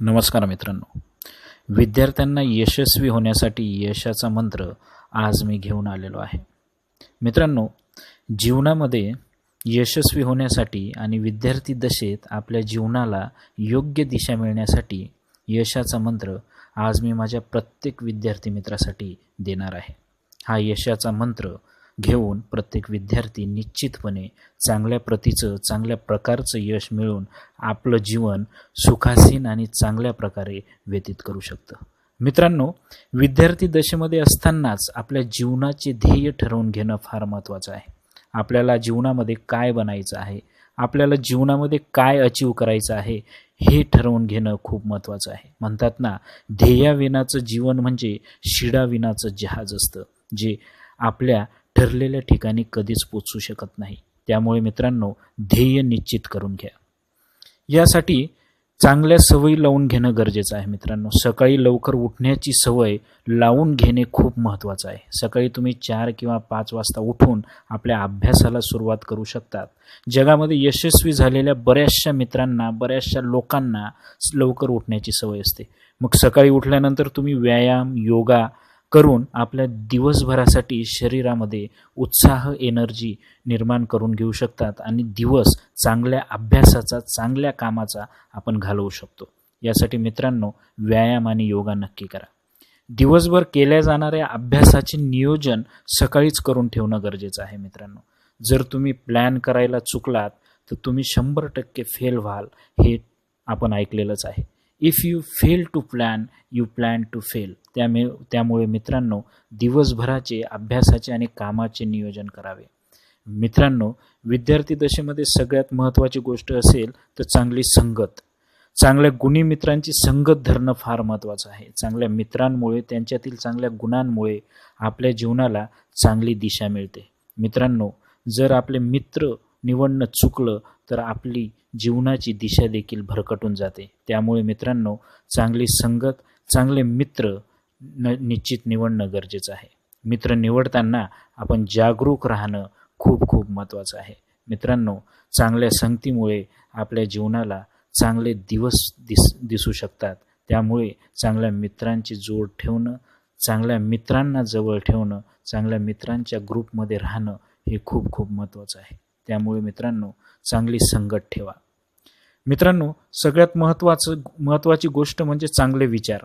नमस्कार मित्रांनो. विद्यार्थ्यांना यशस्वी होण्यासाठी यशाचा मंत्र आज मी घेऊन आलेलो आहे. मित्रांनो जीवनामध्ये यशस्वी होण्यासाठी आणि विद्यार्थी दशेत आपल्या जीवनाला योग्य दिशा मिळण्यासाठी यशाचा मंत्र आज मी माझ्या प्रत्येक विद्यार्थी मित्रासाठी देणार आहे. हा यशाचा मंत्र घेऊन प्रत्येक विद्यार्थी निश्चितपणे चांगल्या प्रतीचं चांगल्या प्रकारचं यश मिळवून आपलं जीवन सुखासीन आणि चांगल्या प्रकारे व्यतीत करू शकतं. मित्रांनो विद्यार्थी दशेमध्ये असतानाच आपल्या जीवनाचे ध्येय ठरवून घेणं फार महत्त्वाचं आहे. आपल्याला जीवनामध्ये काय बनायचं आहे? आपल्याला जीवनामध्ये काय अचीव करायचं आहे? हे ठरवून घेणं खूप महत्त्वाचं आहे. म्हणतात ना ध्येयाविनाचं जीवन म्हणजे शिडाविनाचं जहाज असतं जे आपल्या ठरलेल्या ठिकाणी कधीच पोचू शकत नाही. त्यामुळे मित्रांनो ध्येय निश्चित करून घ्या. यासाठी चांगल्या सवयी लावून घेणं गरजेचं आहे मित्रांनो. सकाळी लवकर उठण्याची सवय लावून घेणे खूप महत्त्वाचं आहे. सकाळी तुम्ही चार किंवा पाच वाजता उठून आपल्या अभ्यासाला सुरुवात करू शकतात. जगामध्ये यशस्वी झालेल्या बऱ्याचशा मित्रांना बऱ्याचशा लोकांना लवकर उठण्याची सवय असते. मग सकाळी उठल्यानंतर तुम्ही व्यायाम योगा करून आपल्या दिवसभरासाठी शरीरामध्ये उत्साह एनर्जी निर्माण करून घेऊ शकतात आणि दिवस चांगल्या अभ्यासाचा चांगल्या कामाचा आपण घालवू शकतो. यासाठी मित्रांनो व्यायाम आणि योगा नक्की करा. दिवसभर केल्या जाणाऱ्या अभ्यासाचे नियोजन सकाळीच करून ठेवणं गरजेचं आहे मित्रांनो. जर तुम्ही प्लॅन करायला चुकलात तर तुम्ही शंभर टक्के फेल व्हाल हे आपण ऐकलेलंच आहे. If you fail to plan you plan to fail त्यामुळे त्यामुळे मित्रांनो दिवसभराचे अभ्यासाचे आणि कामाचे नियोजन करावे. मित्रांनो विद्यार्थी दशेमध्ये सगळ्यात महत्त्वाची गोष्ट असेल तर चांगली संगत. चांगल्या गुणी मित्रांची संगत धरणं फार महत्त्वाचं आहे. चांगल्या मित्रांमुळे त्यांच्यातील चांगल्या गुणांमुळे आपल्या जीवनाला चांगली दिशा मिळते. मित्रांनो जर आपले मित्र निवडणं चुकलं तर आपली जीवनाची दिशा देखील भरकटून जाते. त्यामुळे मित्रांनो चांगली संगत चांगले मित्र न निश्चित निवडणं गरजेचं आहे. मित्र निवडताना आपण जागरूक राहणं खूप खूप महत्त्वाचं आहे. मित्रांनो चांगल्या संगतीमुळे आपल्या जीवनाला चांगले दिवस दिस दिसू शकतात. त्यामुळे चांगल्या मित्रांची जोड ठेवणं चांगल्या मित्रांना जवळ ठेवणं चांगल्या मित्रांच्या ग्रुपमध्ये राहणं हे खूप खूप महत्त्वाचं आहे. त्यामुळे मित्रांनो चांगली संगत ठेवा. मित्रांनो सगळ्यात महत्त्वाचं महत्त्वाची गोष्ट म्हणजे चांगले विचार.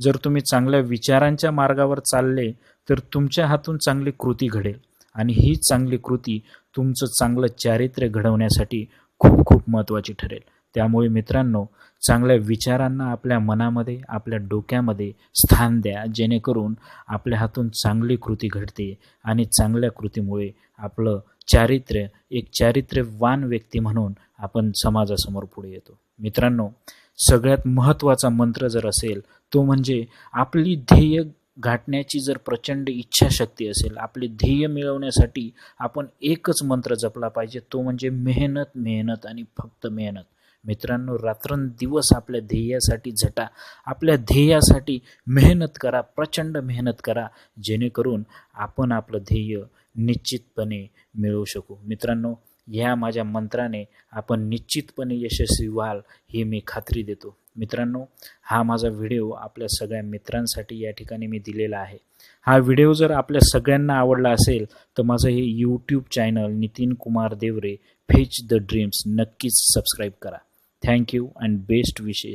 जर तुम्ही चांगल्या विचारांच्या मार्गावर चालले तर तुमच्या हातून चांगली कृती घडेल. आणि ही चांगली कृती तुमचं चांगलं चारित्र्य घडवण्यासाठी खूप खूप महत्त्वाची ठरेल. त्यामुळे मित्रांनो चांगल्या विचारांना आपल्या मनामध्ये आपल्या डोक्यामध्ये स्थान द्या. जेणेकरून आपल्या हातून चांगली कृती घडते आणि चांगल्या कृतीमुळे आपलं चारित्र्य एक चारित्र्यवान व्यक्ती म्हणून आपण समाजासमोर पुढे येतो. मित्रांनो सगळ्यात महत्त्वाचा मंत्र जर असेल तो म्हणजे आपली ध्येय गाठण्याची जर प्रचंड इच्छाशक्ती असेल आपले ध्येय मिळवण्यासाठी आपण एकच मंत्र जपला पाहिजे तो म्हणजे मेहनत मेहनत आणि फक्त मेहनत. मित्रांनो रात्रंदिवस आपल्या ध्येयासाठी झटा आपल्या ध्येयासाठी मेहनत करा प्रचंड मेहनत करा जेणेकरून आपण आपलं ध्येय निश्चितपणे मिळवू शकू. मित्रांनो ह्या माझ्या मंत्राने आपण निश्चितपणे यशस्वी व्हाल ही मी खात्री देतो. मित्रांनो हा माझा व्हिडिओ आपल्या सगळ्या मित्रांसाठी या ठिकाणी मी दिलेला आहे. हा व्हिडिओ जर आपल्या सगळ्यांना आवडला असेल तर माझं हे YouTube channel Nitin Kumar Deore fetch the dreams नक्कीच सबस्क्राईब करा. थँक्यू अँड बेस्ट विशेष